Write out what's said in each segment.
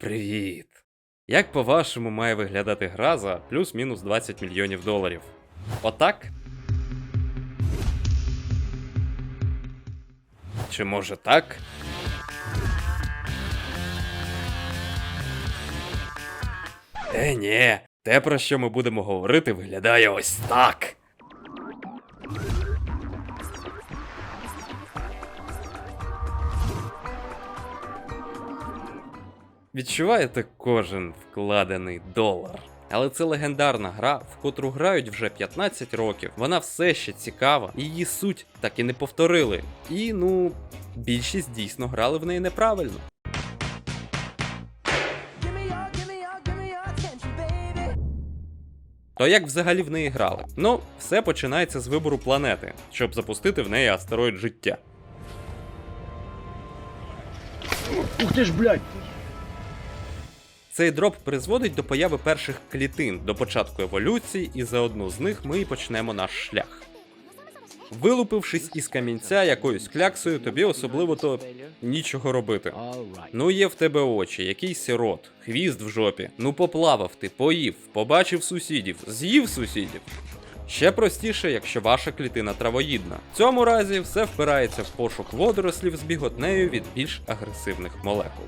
Привіт! Як по-вашому має виглядати гра за плюс-мінус 20 мільйонів доларів? Отак? Чи може так? Е, ні, те, про що ми будемо говорити, виглядає ось так. Відчуваєте кожен вкладений долар. Але це легендарна гра, в котру грають вже 15 років. Вона все ще цікава, її суть так і не повторили. І ну, більшість дійсно грали в неї неправильно. То як взагалі в неї грали? Ну, все починається з вибору планети, щоб запустити в неї астероїд життя. Ух ти ж, блядь! Цей дроп призводить до появи перших клітин до початку еволюції, і за одну з них ми і почнемо наш шлях. Вилупившись із камінця якоюсь кляксою, тобі особливо то нічого робити. Ну є в тебе очі, якийсь рот, хвіст в жопі. Ну поплавав ти, поїв, побачив сусідів, з'їв сусідів. Ще простіше, якщо ваша клітина травоїдна. В цьому разі все впирається в пошук водорослів з біготнею від більш агресивних молекул.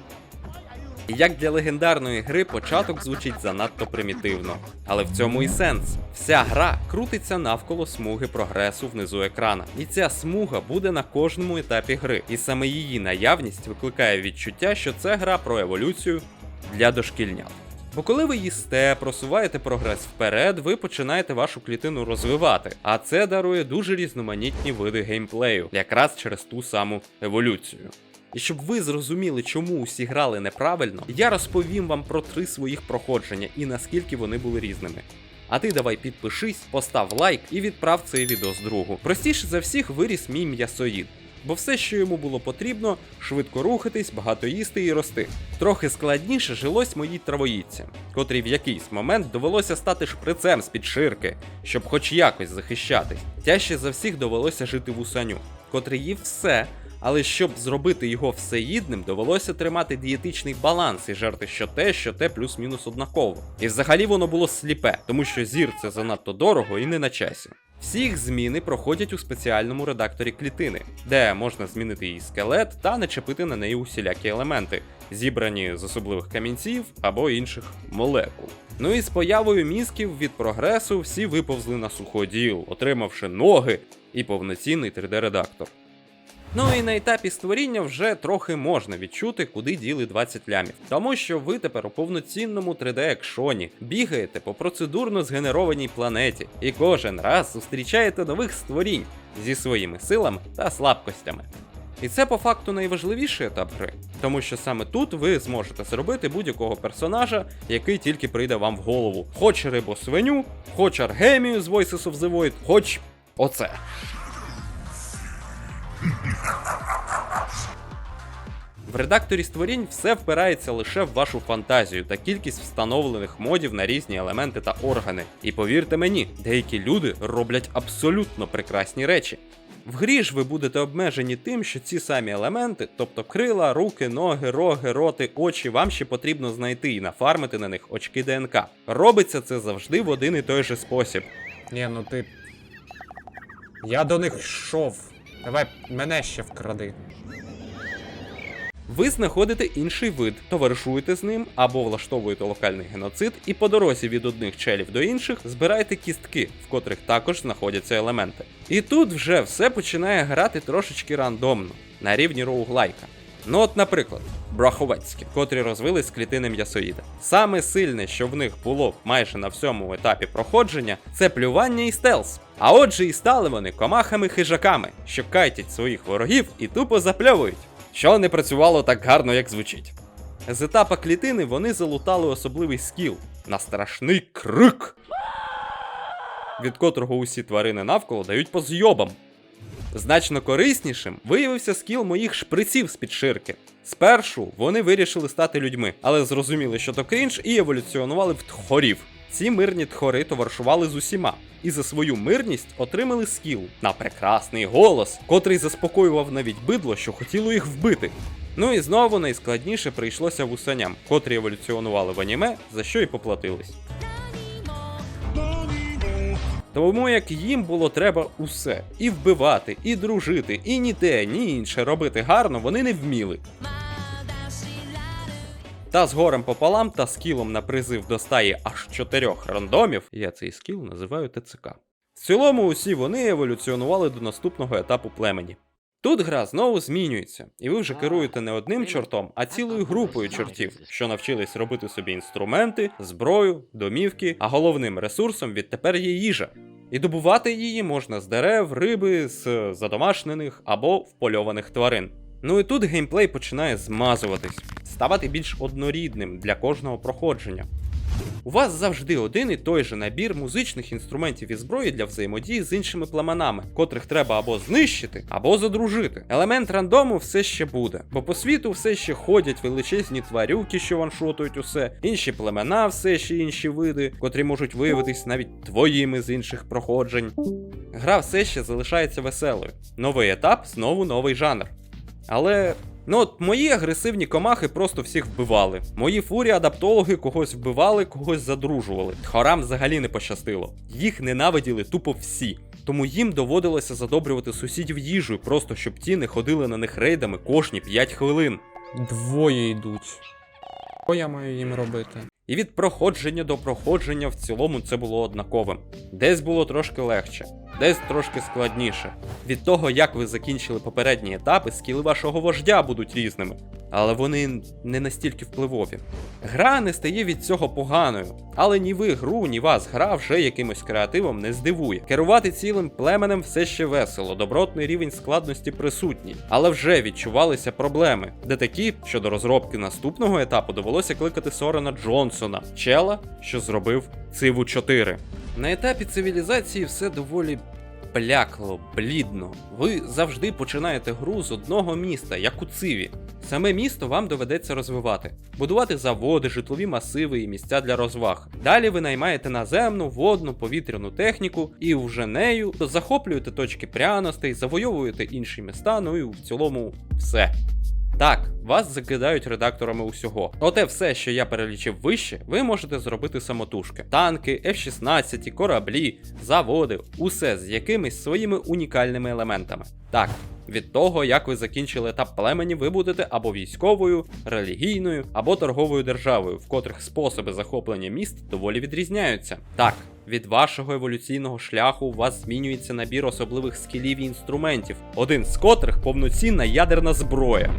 Як для легендарної гри початок звучить занадто примітивно. Але в цьому і сенс. Вся гра крутиться навколо смуги прогресу внизу екрана. І ця смуга буде на кожному етапі гри. І саме її наявність викликає відчуття, що це гра про еволюцію для дошкільнят. Бо коли ви їсте, просуваєте прогрес вперед, ви починаєте вашу клітину розвивати, а це дарує дуже різноманітні види геймплею, якраз через ту саму еволюцію. І щоб ви зрозуміли, чому усі грали неправильно, я розповім вам про три своїх проходження і наскільки вони були різними. А ти давай підпишись, постав лайк і відправ цей відос другу. Простіше за всіх виріс мій м'ясоїд. Бо все, що йому було потрібно, швидко рухатись, багато їсти і рости. Трохи складніше жилось моїй травоїдці, котрій в якийсь момент довелося стати шприцем з-під ширки, щоб хоч якось захищатись. Тяжче за всіх довелося жити вусаню, котрий їв все, але щоб зробити його всеїдним, довелося тримати дієтичний баланс і жерти що те, що те плюс-мінус однаково. І взагалі воно було сліпе, тому що зір це занадто дорого і не на часі. Всі їх зміни проходять у спеціальному редакторі клітини, де можна змінити її скелет та начепити на неї усілякі елементи, зібрані з особливих камінців або інших молекул. Ну і з появою мізків від прогресу всі виповзли на суходіл, отримавши ноги і повноцінний 3D-редактор. Ну і на етапі створіння вже трохи можна відчути, куди діли 20 лямів, тому що ви тепер у повноцінному 3D-екшоні бігаєте по процедурно згенерованій планеті і кожен раз зустрічаєте нових створінь зі своїми силами та слабкостями. І це по факту найважливіший етап гри, тому що саме тут ви зможете зробити будь-якого персонажа, який тільки прийде вам в голову. Хоч рибу свиню, хоч Аргемію з Voices of the Void, хоч оце. В редакторі створінь все впирається лише в вашу фантазію та кількість встановлених модів на різні елементи та органи. І повірте мені, деякі люди роблять абсолютно прекрасні речі. В грі ж ви будете обмежені тим, що ці самі елементи, тобто крила, руки, ноги, роги, роти, очі, вам ще потрібно знайти і нафармити на них очки ДНК. Робиться це завжди в один і той же спосіб. Ні, ну ти. Я до них йшов. Давай мене ще вкради. Ви знаходите інший вид, товаришуєте з ним або влаштовуєте локальний геноцид, і по дорозі від одних челів до інших збираєте кістки, в котрих також знаходяться елементи. І тут вже все починає грати трошечки рандомно, на рівні роуглайка. Ну от, наприклад, браховецькі, котрі розвились з клітини м'ясоїда. Саме сильне, що в них було майже на всьому етапі проходження, це плювання і стелс. А отже, і стали вони комахами-хижаками, що кайтять своїх ворогів і тупо запльовують що не працювало так гарно, як звучить. З етапа клітини вони залутали особливий скіл на страшний крик, від котрого усі тварини навколо дають по зйобам. Значно кориснішим виявився скіл моїх шприців з під ширки. Спершу вони вирішили стати людьми, але зрозуміли, що то крінж, і еволюціонували в тхорів. Ці мирні тхори товаришували з усіма, і за свою мирність отримали скіл на прекрасний голос, котрий заспокоював навіть бидло, що хотіло їх вбити. Ну і знову найскладніше прийшлося вусаням, котрі еволюціонували в аніме, за що і поплатились. Тому як їм було треба усе: і вбивати, і дружити, і ні те, ні інше робити гарно вони не вміли. Та з горем пополам та скілом на призив до стаї аж чотирьох рандомів, я цей скіл називаю ТЦК. В цілому усі вони еволюціонували до наступного етапу племені. Тут гра знову змінюється, і ви вже керуєте не одним чортом, а цілою групою чортів, що навчились робити собі інструменти, зброю, домівки, а головним ресурсом відтепер є їжа. І добувати її можна з дерев, риби, з задомашнених або впольованих тварин. Ну і тут геймплей починає змазуватись, ставати більш однорідним для кожного проходження. У вас завжди один і той же набір музичних інструментів і зброї для взаємодії з іншими племенами, котрих треба або знищити, або задружити. Елемент рандому все ще буде, бо по світу все ще ходять величезні тварюки, що ваншотують усе, інші племена, все ще інші види, котрі можуть виявитись навіть твоїми з інших проходжень. Гра все ще залишається веселою. Новий етап, знову новий жанр. Але. Ну от мої агресивні комахи просто всіх вбивали. Мої фурі адаптологи когось вбивали, когось задружували. Хорам взагалі не пощастило. Їх ненавиділи тупо всі. Тому їм доводилося задобрювати сусідів їжею, просто щоб ті не ходили на них рейдами кожні 5 хвилин. Двоє йдуть. Що я маю їм робити? І від проходження до проходження в цілому це було однаковим. Десь було трошки легше, десь трошки складніше. Від того, як ви закінчили попередні етапи, скіли вашого вождя будуть різними, але вони не настільки впливові. Гра не стає від цього поганою, але ні ви гру, ні вас гра вже якимось креативом не здивує. Керувати цілим племенем все ще весело, добротний рівень складності присутній, але вже відчувалися проблеми, де такі, що до розробки наступного етапу довелося кликати Сорена Джонсона, чела, що зробив Циву 4. На етапі цивілізації все доволі блякло, блідно. Ви завжди починаєте гру з одного міста, як у циві. Саме місто вам доведеться розвивати, будувати заводи, житлові масиви і місця для розваг. Далі ви наймаєте наземну, водну, повітряну техніку і вже нею захоплюєте точки пряностей, завойовуєте інші міста, ну і в цілому все. Так, вас закидають редакторами усього. Оте все, що я перелічив вище, ви можете зробити самотужки: танки, F-16, кораблі, заводи, усе з якимись своїми унікальними елементами. Так, від того, як ви закінчили етап племені, ви будете або військовою, релігійною, або торговою державою, в котрих способи захоплення міст доволі відрізняються. Так, від вашого еволюційного шляху у вас змінюється набір особливих скілів і інструментів, один з котрих повноцінна ядерна зброя.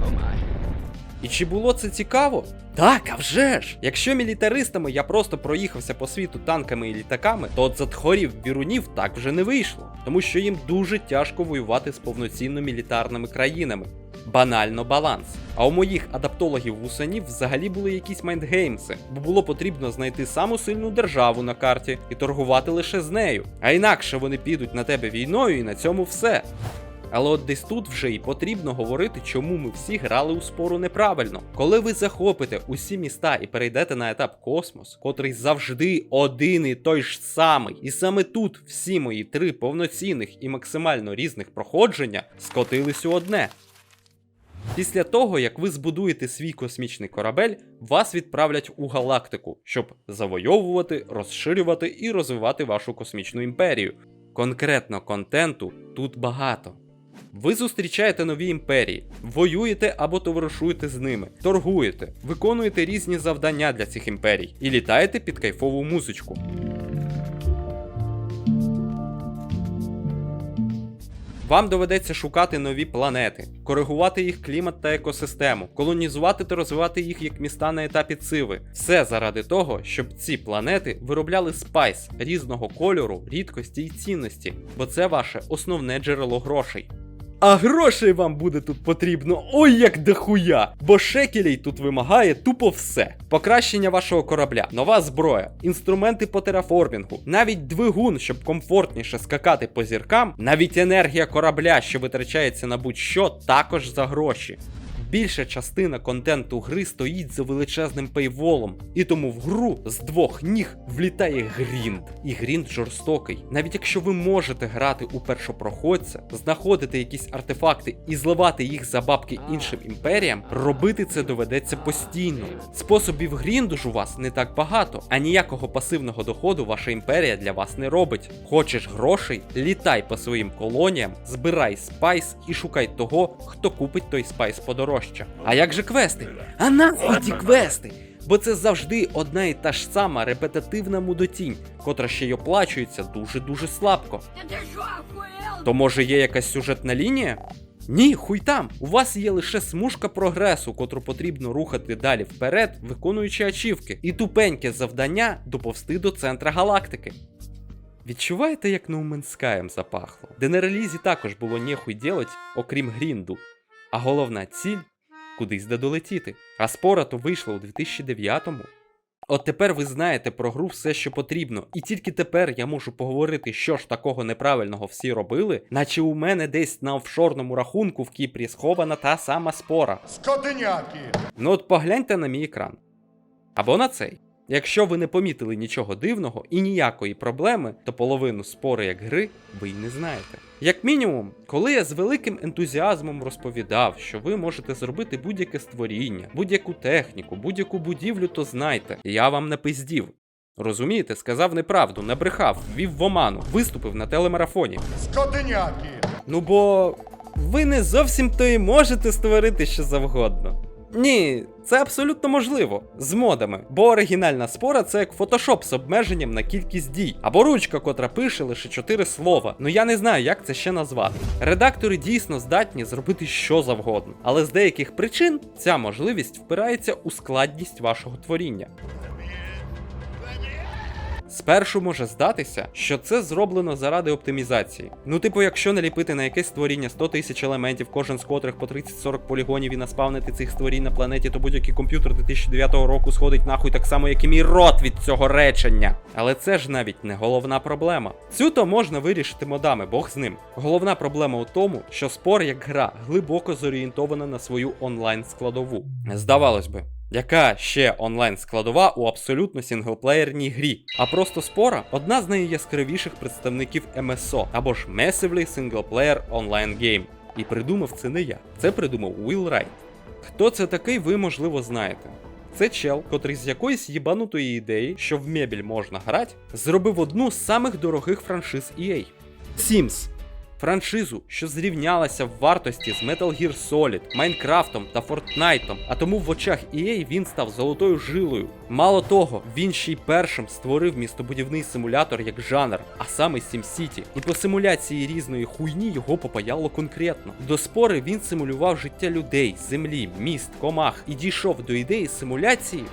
І чи було це цікаво? Так, а вже ж! Якщо мілітаристами я просто проїхався по світу танками і літаками, то от затхорів бірунів так вже не вийшло, тому що їм дуже тяжко воювати з повноцінно мілітарними країнами. Банально баланс. А у моїх адаптологів вусанів взагалі були якісь майндгеймси, бо було потрібно знайти саму сильну державу на карті і торгувати лише з нею. А інакше вони підуть на тебе війною і на цьому все. Але от десь тут вже і потрібно говорити, чому ми всі грали у спору неправильно. Коли ви захопите усі міста і перейдете на етап космос, котрий завжди один і той ж самий, і саме тут всі мої три повноцінних і максимально різних проходження скотились у одне. Після того, як ви збудуєте свій космічний корабель, вас відправлять у галактику, щоб завойовувати, розширювати і розвивати вашу космічну імперію. Конкретно контенту тут багато. Ви зустрічаєте нові імперії, воюєте або товаришуєте з ними, торгуєте, виконуєте різні завдання для цих імперій і літаєте під кайфову музичку. Вам доведеться шукати нові планети, коригувати їх клімат та екосистему, колонізувати та розвивати їх як міста на етапі циви. Все заради того, щоб ці планети виробляли спайс різного кольору, рідкості і цінності, бо це ваше основне джерело грошей. А грошей вам буде тут потрібно ой як дохуя, бо шекелей тут вимагає тупо все. Покращення вашого корабля, нова зброя, інструменти по тераформінгу, навіть двигун, щоб комфортніше скакати по зіркам, навіть енергія корабля, що витрачається на будь-що, також за гроші. Більша частина контенту гри стоїть за величезним пейволом, і тому в гру з двох ніг влітає грінд. І грінд жорстокий. Навіть якщо ви можете грати у першопроходця, знаходити якісь артефакти і зливати їх за бабки іншим імперіям, робити це доведеться постійно. Способів грінду ж у вас не так багато, а ніякого пасивного доходу ваша імперія для вас не робить. Хочеш грошей, літай по своїм колоніям, збирай спайс і шукай того, хто купить той спайс подорожче. А як же квести? А нахуй ті квести? Бо це завжди одна і та ж сама репетитивна мудотінь, котра ще й оплачується дуже-дуже слабко. То може є якась сюжетна лінія? Ні, хуй там. У вас є лише смужка прогресу, котру потрібно рухати далі вперед, виконуючи ачівки, і тупеньке завдання доповсти до центра галактики. Відчуваєте, як Sky'ем запахло? Де на релізі також було ніхуй ділить, окрім грінду. А головна ціль кудись де долетіти. А спора то вийшла у 2009-му. От тепер ви знаєте про гру все, що потрібно, і тільки тепер я можу поговорити, що ж такого неправильного всі робили, наче у мене десь на офшорному рахунку в Кіпрі схована та сама спора. Скотиняки! Ну от погляньте на мій екран. Або на цей. Якщо ви не помітили нічого дивного і ніякої проблеми, то половину спори як гри ви й не знаєте. Як мінімум, коли я з великим ентузіазмом розповідав, що ви можете зробити будь-яке створіння, будь-яку техніку, будь-яку будівлю, то знайте, я вам не пиздів. Розумієте, сказав неправду, набрехав, ввів в оману, виступив на телемарафоні. Скотиняки! Ну бо ви не зовсім то і можете створити що завгодно. Ні, це абсолютно можливо з модами, бо оригінальна спора це як фотошоп з обмеженням на кількість дій, або ручка, котра пише лише 4 слова. Ну я не знаю, як це ще назвати. Редактори дійсно здатні зробити що завгодно, але з деяких причин ця можливість впирається у складність вашого творіння. Спершу може здатися, що це зроблено заради оптимізації. Ну, типу, якщо наліпити на якесь створіння 100 тисяч елементів, кожен з котрих по 30-40 полігонів і наспавнити цих створінь на планеті, то будь-який комп'ютер 2009 року сходить нахуй так само, як і мій рот від цього речення. Але це ж навіть не головна проблема. Цю то можна вирішити модами, Бог з ним. Головна проблема у тому, що спор як гра глибоко зорієнтована на свою онлайн складову. Здавалось би. Яка ще онлайн складова у абсолютно сінглплеєрній грі? А просто спора одна з найяскравіших представників MSO або ж Massively Single Player Online Game. І придумав це не я, це придумав Will Wright. Хто це такий, ви можливо знаєте. Це чел, котрий з якоїсь їбанутої ідеї, що в мебіль можна грати, зробив одну з самих дорогих франшиз EA. Sims. Франшизу, що зрівнялася в вартості з Metal Gear Solid, Майнкрафтом та Фортнайтом, а тому в очах EA він став золотою жилою. Мало того, він ще й першим створив містобудівний симулятор як жанр, а саме SimCity. І по симуляції різної хуйні його попаяло конкретно. До спори він симулював життя людей, землі, міст, комах і дійшов до ідеї симуляції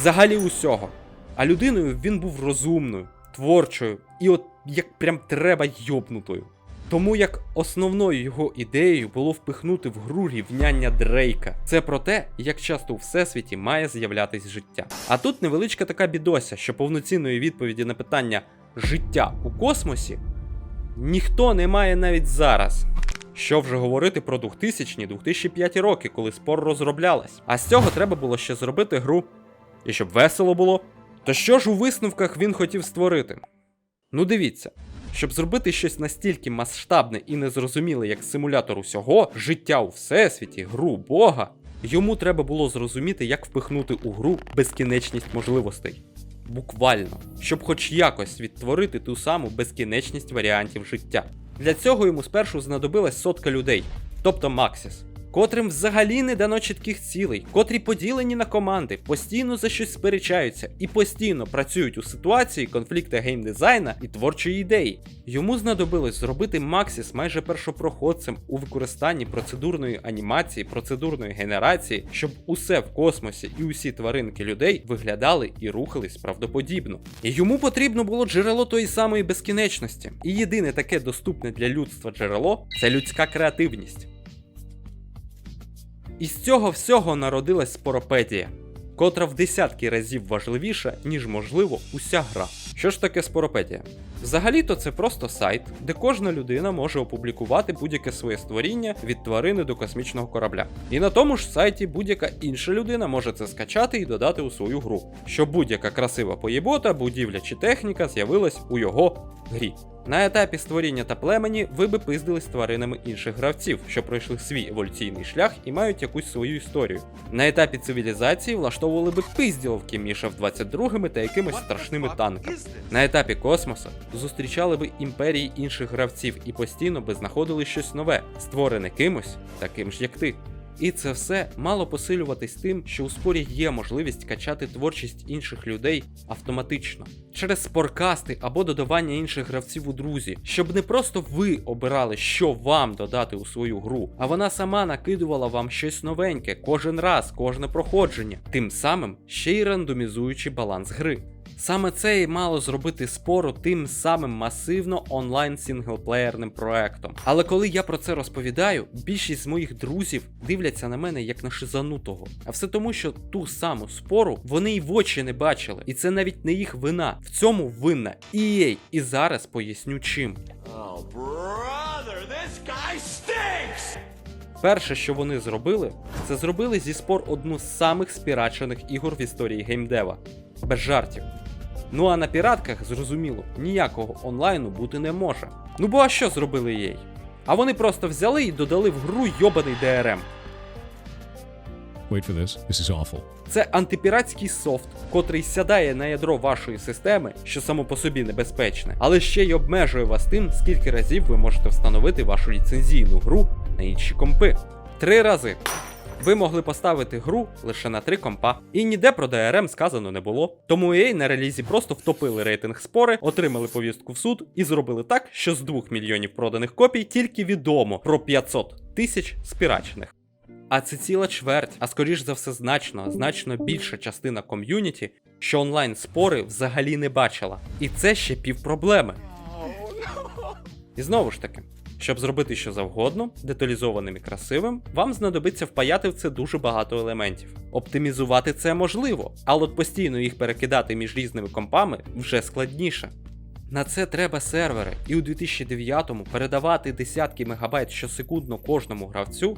взагалі усього. А людиною він був розумною, творчою і от як прям треба йобнутою. Тому як основною його ідеєю було впихнути в гру рівняння Дрейка. Це про те, як часто у всесвіті має з'являтись життя. А тут невеличка така бідося, що повноцінної відповіді на питання життя у космосі ніхто не має навіть зараз. Що вже говорити про 2000-2005 роки, коли спор розроблялась. А з цього треба було ще зробити гру. І щоб весело було. То що ж у висновках він хотів створити? Ну дивіться, щоб зробити щось настільки масштабне і незрозуміле, як симулятор усього, життя у всесвіті, гру Бога, йому треба було зрозуміти, як впихнути у гру безкінечність можливостей. Буквально, щоб хоч якось відтворити ту саму безкінечність варіантів життя. Для цього йому спершу знадобилась сотка людей, тобто Максіс, котрим взагалі не дано чітких цілей, котрі поділені на команди, постійно за щось сперечаються і постійно працюють у ситуації конфлікти геймдизайна і творчої ідеї. Йому знадобилось зробити Максіс майже першопроходцем у використанні процедурної анімації, процедурної генерації, щоб усе в космосі і усі тваринки людей виглядали і рухались правдоподібно. І йому потрібно було джерело тої самої безкінечності. І єдине таке доступне для людства джерело це людська креативність. І з цього всього народилась споропедія, котра в десятки разів важливіша, ніж можливо уся гра. Що ж таке споропедія? Взагалі-то це просто сайт, де кожна людина може опублікувати будь-яке своє створіння від тварини до космічного корабля. І на тому ж сайті будь-яка інша людина може це скачати і додати у свою гру, щоб будь-яка красива поєбота, будівля чи техніка з'явилась у його грі. На етапі створіння та племені ви би пиздились тваринами інших гравців, що пройшли свій еволюційний шлях і мають якусь свою історію. На етапі цивілізації влаштовували би пизділовки між F-22 та якимось страшними танками. На етапі космоса зустрічали би імперії інших гравців і постійно би знаходили щось нове, створене кимось, таким ж як ти. І це все мало посилюватись тим, що у спорі є можливість качати творчість інших людей автоматично через споркасти або додавання інших гравців у друзі, щоб не просто ви обирали, що вам додати у свою гру, а вона сама накидувала вам щось новеньке кожен раз, кожне проходження, тим самим ще й рандомізуючи баланс гри. Саме це і мало зробити спору тим самим масивно онлайн сінглплеєрним проектом. Але коли я про це розповідаю, більшість з моїх друзів дивляться на мене як на шизанутого. А все тому, що ту саму спору вони й в очі не бачили, і це навіть не їх вина. В цьому винна EA. І зараз поясню чим. Oh, brother, this guy stinks! Перше, що вони зробили, це зробили зі спор одну з самих спірачених ігор в історії геймдева. Без жартів. Ну а на піратках, зрозуміло, ніякого онлайну бути не може. Ну бо а що зробили їй? А вони просто взяли і додали в гру йобаний DRM. Wait for this. This is awful. Це антипіратський софт, котрий сядає на ядро вашої системи, що само по собі небезпечне, але ще й обмежує вас тим, скільки разів ви можете встановити вашу ліцензійну гру на інші компи. Три рази. Ви могли поставити гру лише на три компа, і ніде про DRM сказано не було. Тому EA на релізі просто втопили рейтинг спори, отримали повістку в суд і зробили так, що з 2 мільйонів проданих копій тільки відомо про 500 тисяч спірачених. А це ціла чверть, а скоріш за все значно, значно більша частина ком'юніті, що онлайн спори взагалі не бачила. І це ще пів проблеми. І знову ж таки, щоб зробити що завгодно, деталізованим і красивим, вам знадобиться впаяти в це дуже багато елементів. Оптимізувати це можливо, але от постійно їх перекидати між різними компами вже складніше. На це треба сервери, і у 2009-му передавати десятки мегабайт щосекундно кожному гравцю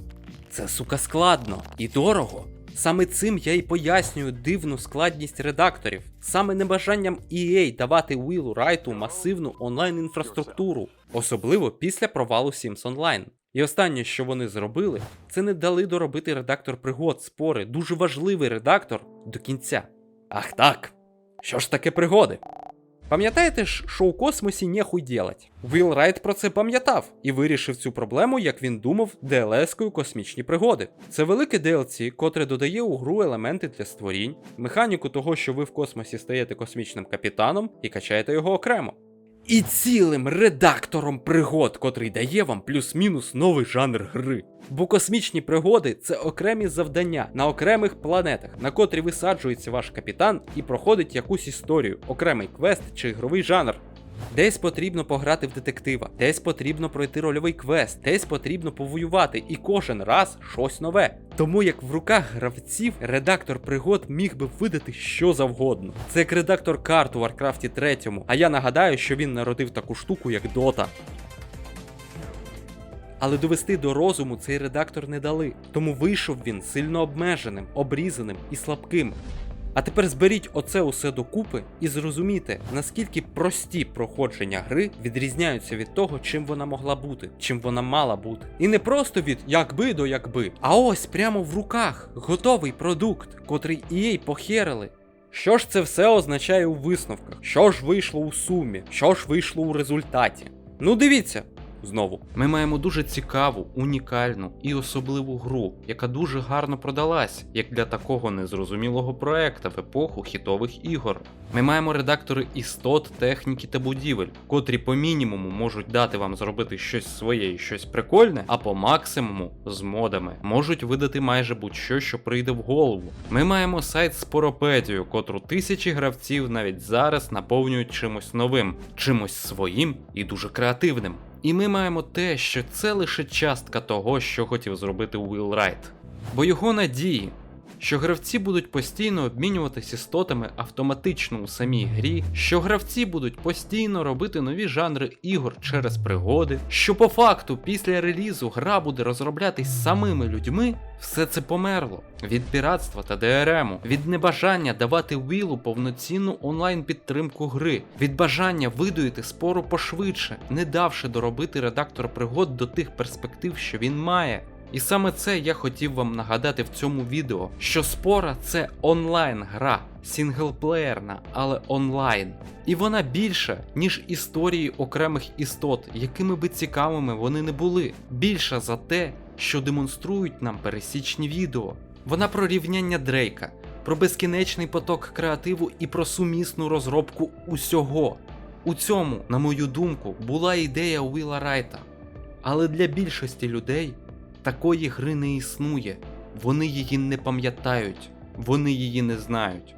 це сука складно і дорого. Саме цим я й пояснюю дивну складність редакторів, саме небажанням EA давати Уілу Райту масивну онлайн-інфраструктуру, особливо після провалу Sims Online. І останнє, що вони зробили, це не дали доробити редактор пригод спори, дуже важливий редактор до кінця. Ах так! Що ж таке пригоди? Пам'ятаєте ж, що у космосі нехуй делать? Вілл Райт про це пам'ятав і вирішив цю проблему, як він думав, DLS-кою космічні пригоди. Це велике DLC, котре додає у гру елементи для створінь, механіку того, що ви в космосі стаєте космічним капітаном і качаєте його окремо. І цілим редактором пригод, котрий дає вам плюс-мінус новий жанр гри. Бо космічні пригоди це окремі завдання на окремих планетах, на котрі висаджується ваш капітан і проходить якусь історію, окремий квест чи ігровий жанр. Десь потрібно пограти в детектива, десь потрібно пройти рольовий квест, десь потрібно повоювати, і кожен раз щось нове. Тому як в руках гравців редактор пригод міг би видати що завгодно. Це як редактор карт у Варкрафті 3, а я нагадаю, що він народив таку штуку, як Дота. Але довести до розуму цей редактор не дали, тому вийшов він сильно обмеженим, обрізаним і слабким. А тепер зберіть оце усе докупи і зрозумійте, наскільки прості проходження гри відрізняються від того, чим вона могла бути, чим вона мала бути. І не просто від якби до якби, а ось прямо в руках готовий продукт, котрий EA похерили. Що ж це все означає у висновках? Що ж вийшло у сумі? Що ж вийшло у результаті? Ну дивіться, знову. Ми маємо дуже цікаву, унікальну і особливу гру, яка дуже гарно продалась, як для такого незрозумілого проекта в епоху хітових ігор. Ми маємо редактори істот, техніки та будівель, котрі по мінімуму можуть дати вам зробити щось своє і щось прикольне, а по максимуму з модами можуть видати майже будь-що, що прийде в голову. Ми маємо сайт Споропедію, котру тисячі гравців навіть зараз наповнюють чимось новим, чимось своїм і дуже креативним. І ми маємо те, що це лише частка того, що хотів зробити Уилл Райт. Бо його надії, що гравці будуть постійно обмінюватись істотами автоматично у самій грі, що гравці будуть постійно робити нові жанри ігор через пригоди, що по факту після релізу гра буде розроблятись самими людьми, все це померло від піратства та ДРМу, від небажання давати Вілу повноцінну онлайн підтримку гри, від бажання видоїти спору пошвидше, не давши доробити редактор пригод до тих перспектив, що він має. І саме це я хотів вам нагадати в цьому відео, що спора це онлайн гра, сінглплеєрна, але онлайн. І вона більша, ніж історії окремих істот, якими би цікавими вони не були. Більша за те, що демонструють нам пересічні відео. Вона про рівняння Дрейка, про безкінечний поток креативу і про сумісну розробку усього. У цьому, на мою думку, була ідея Уіла Райта. Але для більшості людей такої гри не існує. Вони її не пам'ятають, вони її не знають.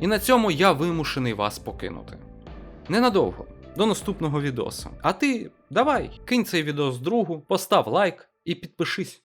І на цьому я вимушений вас покинути. Ненадовго, до наступного відоса. А ти давай, кинь цей відос другу, постав лайк і підпишись.